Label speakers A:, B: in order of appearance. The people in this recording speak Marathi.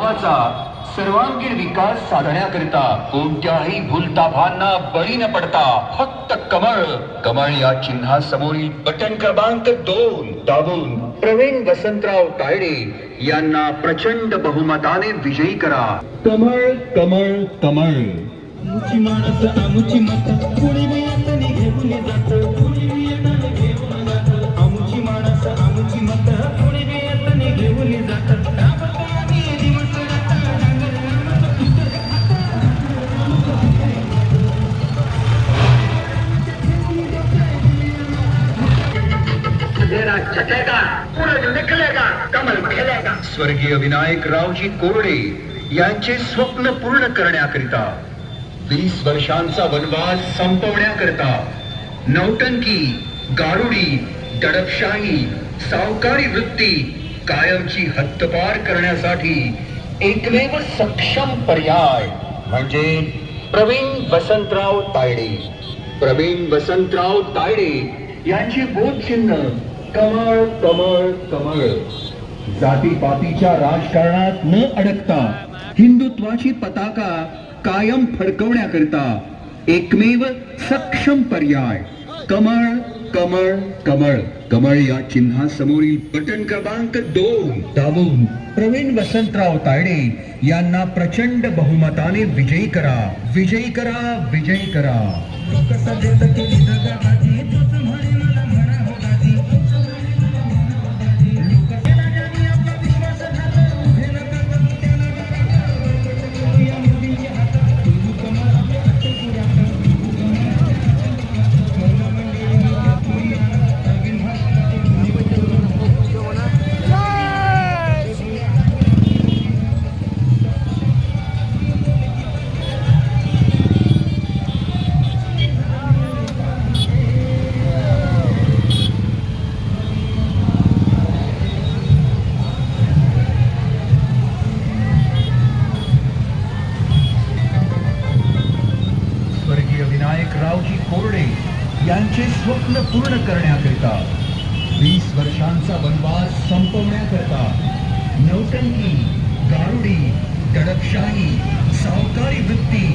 A: गावाचा सर्वांगीण विकास साधण्याकरिता कोणत्याही भूलताभांना बळी न पडता फक्त कमळ. कमळ या चिन्हासमोरील बटन क्रमांक दोन दाबून प्रवीण वसंतराव तायडे यांना प्रचंड बहुमताने विजयी करा. कमळ कमळ कमळ.
B: आमुची माणसं आमुची मत. कुणी बी जात. कुणी बी
C: अंधेरा चटेगा सूरज निकलेगा कमल खिलेगा.
A: स्वर्गीय विनायक रावजी कोरडे यांचे स्वप्न पूर्ण करण्याकरिता वीस वर्षांचा वनवास संपवण्याकरिता नौटंकी गारुडी दडपशाही सावकारी वृत्ती कायमची हद्दपार करण्यासाठी एकमेव सक्षम पर्याय म्हणजे प्रवीण वसंतराव तायडे. प्रवीण वसंतराव तायडे यांचे बोधचिन्ह कमळ कमळ कमळ जातीपातीच्या राजकारणात न अडकता हिंदुत्वाची पताका कायम फडकवण्याकरिता एकमेव सक्षम पर्याय. कमळ कमळ कमळ कमळ या चिन्हासमोरील बटन क्रमांक दोन. दाबून प्रवीण वसंतराव तायडे यांना प्रचंड बहुमताने विजयी करा. विजयी करा विजयी करा. विनायक रावजी कोरडे यांचे स्वप्न पूर्ण करण्याकरिता वीस वर्षांचा वनवास संपवण्याकरिता नौटंकी, गारुडी, दडपशाही, सावकारी वृत्ती